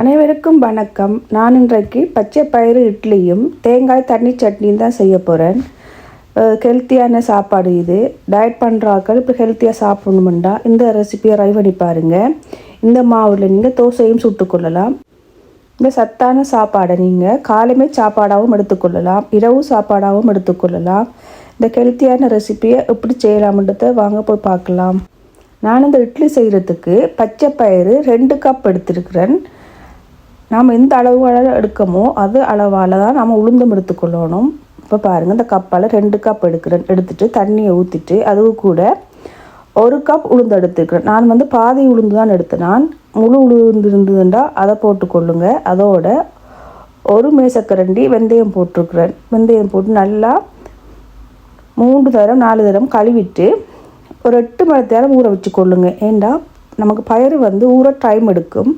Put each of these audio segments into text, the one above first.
அனைவருக்கும் வணக்கம். நான் இன்றைக்கு பச்சை பயிறு இட்லியும் தேங்காய் தண்ணி சட்னியும் தான் செய்ய போகிறேன் ஹெல்த்தியான சாப்பாடு இது. டயட் பண்ணுறாக்கள் இப்போ ஹெல்த்தியாக சாப்பிடணுமெண்டா இந்த ரெசிபியை ட்ரை பண்ணி பாருங்கள் இந்த மாவில் நீங்கள் தோசையும் சுட்டுக்கொள்ளலாம் இந்த சத்தான சாப்பாடை நீங்கள் காலமே சாப்பாடாகவும் எடுத்துக்கொள்ளலாம் இரவு சாப்பாடாகவும் எடுத்துக்கொள்ளலாம் இந்த ஹெல்த்தியான ரெசிப்பியை எப்படி செய்யலாம்ன்றதை வாங்க போய் பார்க்கலாம். நான் இந்த இட்லி செய்கிறதுக்கு பச்சை பயிறு ரெண்டு கப் எடுத்திருக்கிறேன். நாம் எந்த அளவு எடுக்கமோ அது அளவால் தான் நாம் உளுந்தம் எடுத்துக்கொள்ளணும். இப்போ பாருங்கள் இந்த கப்பால் ரெண்டு கப் எடுக்கிறேன். எடுத்துட்டு தண்ணியை ஊற்றிட்டு அதுவு கூட ஒரு கப் உளுந்து எடுத்துக்கிறேன். நான் வந்து பாதி உளுந்து தான் எடுத்தேன். நான் முழு உளுந்து இருந்ததுண்டா அதை போட்டுக்கொள்ளுங்க. அதோட ஒரு மேசக்கரண்டி வெந்தயம் போட்டிருக்கிறேன். வெந்தயம் போட்டு நல்லா மூன்று தரம் நாலு தரம் கழுவிட்டு ஒரு எட்டு மணி நேரம் ஊற வச்சு கொள்ளுங்க ஏண்டா? நமக்கு பயிறு வந்து ஊற டைம் எடுக்கும்.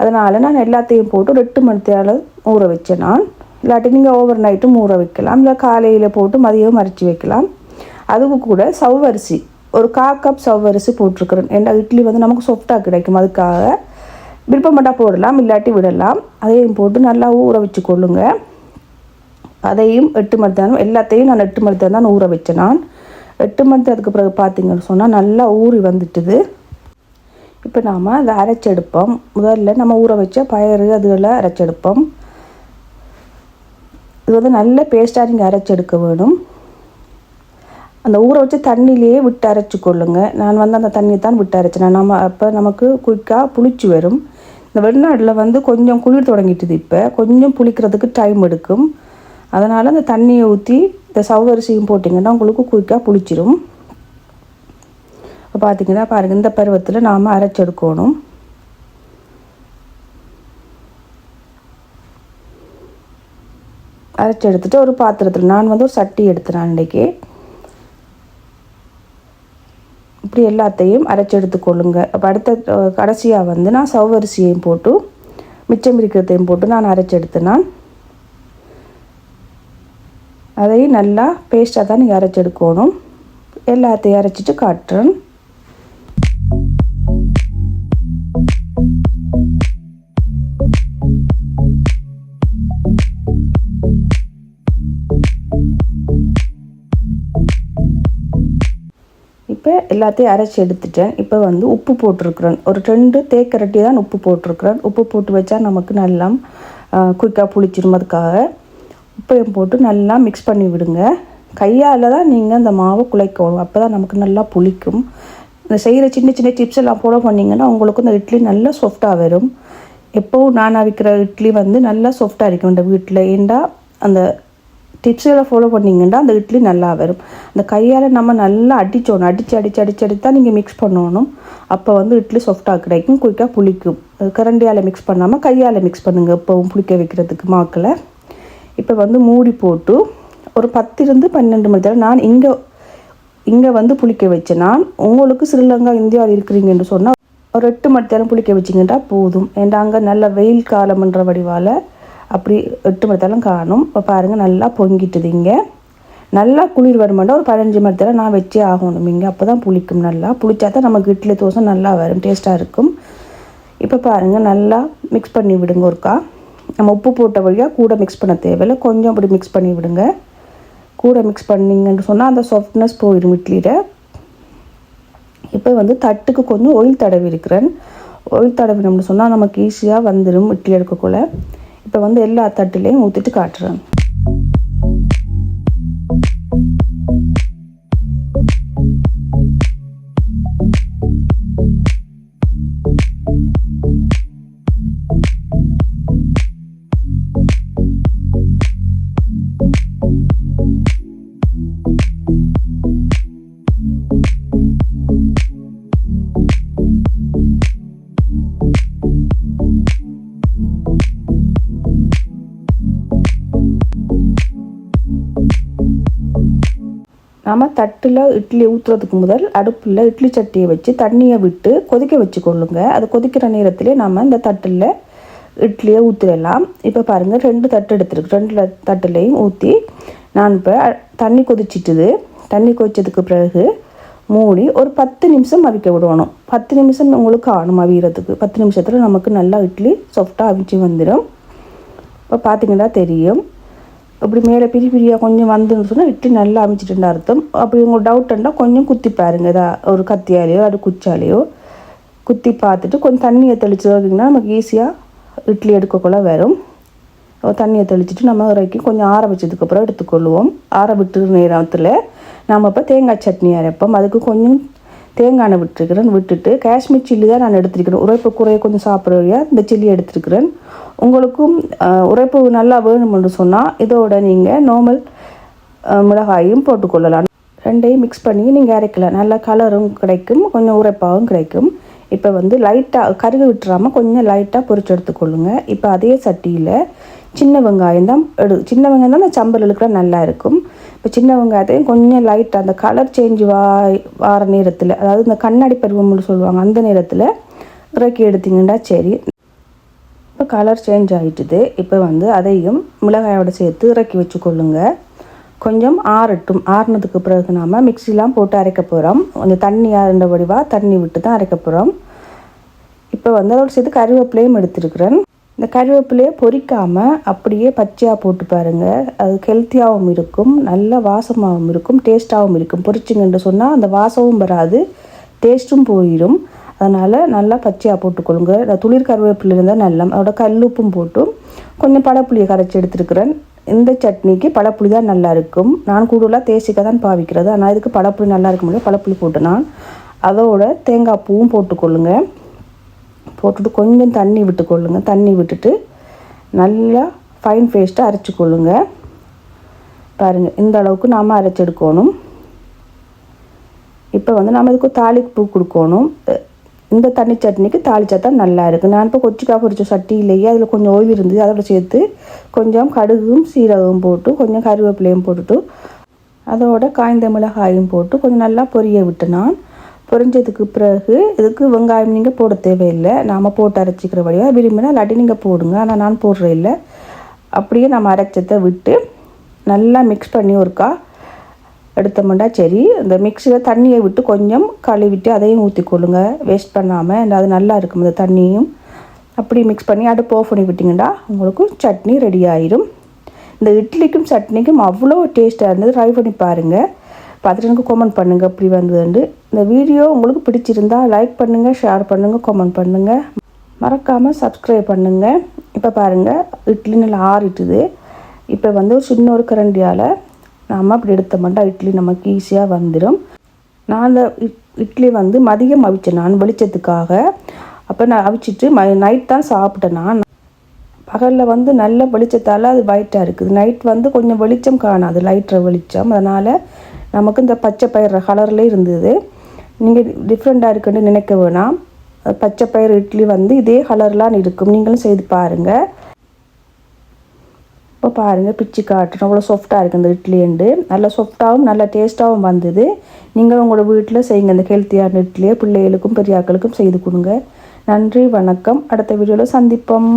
அதனால் நான் எல்லாத்தையும் போட்டு ஒரு எட்டு மணி நேரம் ஊற வச்சேன் நான் இல்லாட்டி நீங்கள் ஓவர் நைட்டும் ஊற வைக்கலாம். இல்லை காலையில் போட்டு மதியம் அரைச்சி வைக்கலாம். அதுவும் கூட சவ்வரிசி ஒரு கா கப் சவ்வரிசி போட்டிருக்கிறேன். ஏன்னா இட்லி வந்து நமக்கு சாஃப்டாக கிடைக்கும். அதுக்காக விருப்பப்பட்டால் போடலாம் இல்லாட்டி விடலாம். அதையும் போட்டு நல்லா ஊற வச்சு கொள்ளுங்க. அதையும் எட்டு மணி நேரம் எல்லாத்தையும் நான் எட்டு மணி நேரம் தான் ஊற வச்சேன் நான் எட்டு மணி நேரத்துக்கு பிறகு பார்த்தீங்கன்னு சொன்னால் நல்லா ஊறி வந்துட்டுது. இப்போ நாம் அதை அரைச்செடுப்போம். முதல்ல நம்ம ஊற வச்ச பயிறு அதுகளை அரைச்செடுப்போம். இது வந்து நல்ல பேஸ்ட்டாக நீங்கள் அரைச்செடுக்க வேணும். அந்த ஊற வச்சு தண்ணியிலேயே விட்டு அரைச்சி கொள்ளுங்க நான் வந்து அந்த தண்ணியை தான் விட்டு அரைச்சேன். நம்ம அப்போ நமக்கு குயிக்காக புளிச்சு வரும். இந்த வெளிநாட்டில் வந்து கொஞ்சம் குளிர் தொடங்கிட்டுது இப்போ. கொஞ்சம் புளிக்கிறதுக்கு டைம் எடுக்கும். அதனால் அந்த தண்ணியை ஊற்றி இந்த சவ்வரிசியும் போட்டிங்கன்னா உங்களுக்கு குயிக்காக புளிச்சிரும். இப்போ பார்த்தீங்கன்னா பாருங்கள் இந்த பருவத்தில் நாம் அரைச்செடுக்கணும். அரைச்சி எடுத்துகிட்டு ஒரு பாத்திரத்தில் நான் வந்து ஒரு சட்டி எடுத்தேன் அன்றைக்கி இப்படி எல்லாத்தையும் அரைச்சி எடுத்துக்கொள்ளுங்க அப்போ அடுத்த கடைசியாக வந்து நான் சவ்வரிசியையும் போட்டு மிச்சம் இருக்கிறதையும் போட்டு நான் அரைச்சி அதையும் நல்லா பேஸ்ட்டாக தான் நீங்கள் அரைச்சி எடுக்கணும் எல்லாத்தையும் அரைச்சிட்டு காட்டுறேன். எல்லாத்தையும் அரைச்சி எடுத்துட்டேன். இப்போ வந்து உப்பு போட்டிருக்கிறேன். ஒரு ரெண்டு தேக்கரட்டி தான் உப்பு போட்டிருக்கிறேன். உப்பு போட்டு வச்சா நமக்கு நல்லா குயிக்காக புளிச்சிரும் அதுக்காக உப்பையும் போட்டு நல்லா மிக்ஸ் பண்ணி விடுங்க. கையால் தான் நீங்கள் அந்த மாவை குழைக்கணும் அப்போ தான் நமக்கு நல்லா புளிக்கும். இந்த செய்கிற சின்ன சின்ன டிப்ஸ் எல்லாம் போட பண்ணிங்கன்னா உங்களுக்கு இந்த இட்லி நல்லா சாஃப்டாக வரும். எப்போவும் நான் அவிக்கிற இட்லி வந்து நல்லா சாஃப்டாக இருக்கும். இந்த வீட்டில் ஏண்டா அந்த டிப்ஸுகளை ஃபாலோ பண்ணிங்கன்னா அந்த இட்லி நல்லா வரும். அந்த கையால் நம்ம நல்லா அடித்தோணும் அடித்து அடித்து அடித்து அடித்து தான் நீங்கள் மிக்ஸ் பண்ணணும். அப்போ வந்து இட்லி சாஃப்டாக கிடைக்கும். குயிக்காக புளிக்கும். கரண்டியால் மிக்ஸ் பண்ணாமல் கையால் மிக்ஸ் பண்ணுங்கள் எப்போவும் புளிக்க வைக்கிறதுக்கு மாக்களை இப்போ வந்து மூடி போட்டு ஒரு பத்திலிருந்து பன்னெண்டு மணி நேரம் நான் இங்கே இங்கே வந்து புளிக்க வச்சேன். நான் உங்களுக்கு ஸ்ரீலங்கா இந்தியாவில் இருக்கிறீங்கன்னு சொன்னால் ஒரு எட்டு மணி நேரம் புளிக்க வச்சிங்கன்னா போதும். ஏன்டா அங்கே நல்ல வெயில் காலம்ன்ற வடிவால் அப்படி எட்டு மணி காணும். இப்போ பாருங்கள் நல்லா பொங்கிட்டுது இங்கே. நல்லா குளிர் வருமாண்டா ஒரு பதினஞ்சு மணி நான் வச்சே ஆகணும். இங்கே அப்போ தான் புளிக்கும் நல்லா. புளிச்சா தான் நமக்கு இட்லி தோசை நல்லா வரும் டேஸ்ட்டாக இருக்கும். இப்போ பாருங்கள் நல்லா மிக்ஸ் பண்ணி விடுங்க ஒருக்கா நம்ம உப்பு போட்ட வழியாக கூட மிக்ஸ் பண்ண தேவையில்லை. கொஞ்சம் அப்படி மிக்ஸ் பண்ணி விடுங்க. கூட மிக்ஸ் பண்ணிங்கன்னு சொன்னால் அந்த சாஃப்ட்னஸ் போயிடும் இட்லியில். இப்போ வந்து தட்டுக்கு கொஞ்சம் ஒயில் தடவி இருக்கிறேன். ஒயில் தடவினோம்னு சொன்னால் நமக்கு ஈஸியாக வந்துடும் இட்லி எடுக்கக்குள்ள இப்போ வந்து எல்லா தட்டுலேயும் ஊற்றிட்டு காட்டுறேன். நம்ம தட்டில் இட்லி ஊற்றுறதுக்கு முதல் அடுப்பில் இட்லி சட்டியை வச்சு தண்ணியை விட்டு கொதிக்க வச்சு கொள்ளுங்க அது கொதிக்கிற நேரத்திலே நம்ம இந்த தட்டில் இட்லியை ஊற்றிடலாம் இப்போ பாருங்கள் ரெண்டு தட்டு எடுத்துருக்கு. ரெண்டு தட்டுலையும் ஊற்றி நான் இப்போ தண்ணி கொதிச்சிட்டுது. தண்ணி கொதிச்சதுக்கு பிறகு மூடி ஒரு பத்து நிமிஷம் அவிக்க விடணும். பத்து நிமிஷம் உங்களுக்கு ஆணும் அவிகிறதுக்கு பத்து நிமிஷத்தில் நமக்கு நல்லா இட்லி சாஃப்டாக அவிச்சு வந்துடும் இப்போ பார்த்தீங்கன்னா தெரியும். இப்படி மேலே பிரி பிரியாக கொஞ்சம் வந்துன்னு சொன்னால் இட்லி நல்லா அமைச்சிட்டுன்னு அர்த்தம். அப்படி உங்களுக்கு டவுட் இருந்தால் கொஞ்சம் குத்தி பாருங்க. ஏதா ஒரு கத்தியாலேயோ அது குச்சாலேயோ குத்தி பார்த்துட்டு கொஞ்சம் தண்ணியை தெளித்து வந்தீங்கன்னா நமக்கு ஈஸியாக இட்லி எடுக்கக்குள்ள வரும். தண்ணியை தெளிச்சிட்டு நம்ம இறக்கி கொஞ்சம் ஆற வச்சதுக்கப்புறம் எடுத்துக்கொள்வோம். ஆற விட்டு நேரத்தில் நம்ம இப்போ தேங்காய் சட்னி அரைப்போம். அதுக்கு கொஞ்சம் தேங்காய் எண்ணெய் விட்டுருக்கிறேன். விட்டுட்டு காஷ்மீர் சில்லி தான் நான் எடுத்துருக்கிறேன். உரைப்பு குறைய கொஞ்சம் சாப்பிட்றவையா இந்த சில்லி எடுத்துருக்கிறேன். உங்களுக்கும் உரைப்பு நல்லா வேணும்னு சொன்னால் இதோட நீங்கள் நார்மல் மிளகாயும் போட்டுக்கொள்ளலாம். ரெண்டையும் மிக்ஸ் பண்ணி நீங்கள் அரைக்கலாம். நல்ல கலரும் கிடைக்கும் கொஞ்சம் உரைப்பாகவும் கிடைக்கும். இப்போ வந்து லைட்டாக கருகு விட்டுறாமல் கொஞ்சம் லைட்டாக பொறிச்சு எடுத்துக்கொள்ளுங்க. இப்போ அதே சட்டியில் சின்ன வெங்காயம் தான் எடு சின்ன வெங்காயம் தான் அந்த சம்பலுக்குலாம் நல்லா இருக்கும். இப்போ சின்ன வெங்காயத்தையும் கொஞ்சம் லைட்டாக அந்த கலர் சேஞ்ச் வா வார நேரத்தில் அதாவது இந்த கண்ணாடி பருவம்னு சொல்லுவாங்க அந்த நேரத்தில் இறக்கி எடுத்தீங்கன்னா சரி இப்போ கலர் சேஞ்ச் ஆகிட்டுது இப்போ வந்து அதையும் மிளகாயோடு சேர்த்து இறக்கி வச்சுக்கொள்ளுங்க. கொஞ்சம் ஆறட்டும். ஆறுனதுக்கு பிறகு நாம் மிக்சிலாம் போட்டு அரைக்க போகிறோம் கொஞ்சம் தண்ணி ஆறுன்ற வடிவாக தண்ணி விட்டு தான் அரைக்க போகிறோம் இப்போ வந்து அதோட சேர்த்து கருவேப்பிலையும் எடுத்துருக்குறேன். இந்த கருவேப்பிலையை பொரிக்காமல் அப்படியே பச்சையாக போட்டு பாருங்கள் அது ஹெல்த்தியாகவும் இருக்கும். நல்ல வாசமாகவும் இருக்கும். டேஸ்ட்டாகவும் இருக்கும். பொரிச்சிங்கன்னு சொன்னால் அந்த வாசமும் வராது. டேஸ்ட்டும் போயிடும் அதனால் நல்லா பச்சையாக போட்டுக்கொள்ளுங்க. இந்த துளிர் கருவேப்பிலை இருந்தால் நல்லா அதோட கல்லுப்பும் போட்டு கொஞ்சம் பழப்புளியை கரைச்சி எடுத்துருக்கிறேன். இந்த சட்னிக்கு பழப்புளி தான் நல்லா இருக்கும். நான் கூடுதலாக தேசிக்காய் தான் பாவிக்கிறது. ஆனால் இதுக்கு பழப்புளி நல்லா இருக்க முடியும் பழப்புளி போட்டு நான் அதோட தேங்காய் பூவும் போட்டுக்கொள்ளுங்க. போட்டுட்டு கொஞ்சம் தண்ணி விட்டுக்கொள்ளுங்க. தண்ணி விட்டுட்டு நல்லா ஃபைன் பேஸ்ட்டாக அரைச்சிக்கொள்ளுங்க. பாருங்கள் இந்த அளவுக்கு நாம் அரைச்செடுக்கணும். இப்போ வந்து நம்ம இதுக்கு தாளிப்பு கொடுக்கணும். இந்த தண்ணி சட்னிக்கு தாளிச்சா தான் நல்லா இருக்குது நான் இப்போ கொச்சிக்காய் பொரிச்ச சட்டியிலேயே அதில் கொஞ்சம் ஓய்வு இருந்தது. அதோட சேர்த்து கொஞ்சம் கடுகும் சீரகம் போட்டு கொஞ்சம் கருவேப்பிலையும் போட்டுட்டு அதோட காய்ந்த மிளகாயும் போட்டு கொஞ்சம் நல்லா பொரிய விட்டு நான் பொரிஞ்சதுக்கு பிறகு இதுக்கு வெங்காயம் நீங்கள் போட தேவையில்லை. நாம் போட்டு அரைச்சிக்கிற வழியாக விரும்பினா இல்லாட்டி நீங்கள் போடுங்க. ஆனால் நான் போடுறேன் இல்லை அப்படியே நம்ம அரைச்சதை விட்டு நல்லா மிக்ஸ் பண்ணி ஒருக்கா எடுத்தோம்னா சரி இந்த மிக்ஸியில் தண்ணியை விட்டு கொஞ்சம் கழுவிட்டு அதையும் ஊற்றிக்கொள்ளுங்க வேஸ்ட் பண்ணாமல் அது நல்லா இருக்கும் இந்த தண்ணியும். அப்படி மிக்ஸ் பண்ணி அடுப்பு ஆஃப் பண்ணி விட்டிங்கன்னா உங்களுக்கு சட்னி ரெடி ஆயிரும். இந்த இட்லிக்கும் சட்னிக்கும் அவ்வளோ டேஸ்ட்டாக இருந்தது. ட்ரை பண்ணி பாருங்கள் பார்த்துட்டு எனக்கு கமெண்ட் பண்ணுங்கள் அப்படி வந்ததுண்டு இந்த வீடியோ உங்களுக்கு பிடிச்சிருந்தா லைக் பண்ணுங்கள் ஷேர் பண்ணுங்கள் கமெண்ட் பண்ணுங்கள் மறக்காமல் சப்ஸ்கிரைப் பண்ணுங்கள் இப்போ பாருங்கள் இட்லி நல்லா ஆறிட்டுது. இப்போ வந்து ஒரு சின்ன ஒரு கரண்டியால் நாம் அப்படி எடுத்தோம்னா இட்லி நமக்கு ஈஸியாக வந்துடும் நான் அந்த இட்லி வந்து மதியம் அவிச்சேன் நான் வெளிச்சத்துக்காக. அப்போ நான் அவிச்சிட்டு ம நைட் தான் சாப்பிட்டேன் நான். பகலில் வந்து நல்ல வெளிச்சத்தால் அது ஒயிட்டாக இருக்குது. நைட் வந்து கொஞ்சம் வெளிச்சம் காணாது லைட்டர் வெளிச்சம். அதனால் நமக்கு இந்த பச்சை பயிர் கலரில் இருந்தது. நீங்கள் டிஃப்ரெண்ட்டாக இருக்குன்னு நினைக்க வேணாம். பச்சை பயிர் இட்லி வந்து இதே கலர்லாம் இருக்கும். நீங்களும் செய்து பாருங்கள் இப்போ பாருங்கள் பிச்சு காட்டுறோம் அவ்வளோ சாஃப்டாக இருக்குது இந்த இட்லி உண்டு நல்லா சாஃப்டாகவும் நல்ல டேஸ்ட்டாகவும் வந்தது. நீங்களும் உங்களோட வீட்டில் செய்யுங்க இந்த ஹெல்த்தியான இட்லியை. பிள்ளைகளுக்கும் பெரியாக்களுக்கும் செய்து கொடுங்க. நன்றி வணக்கம். அடுத்த வீடியோவில் சந்திப்போம்.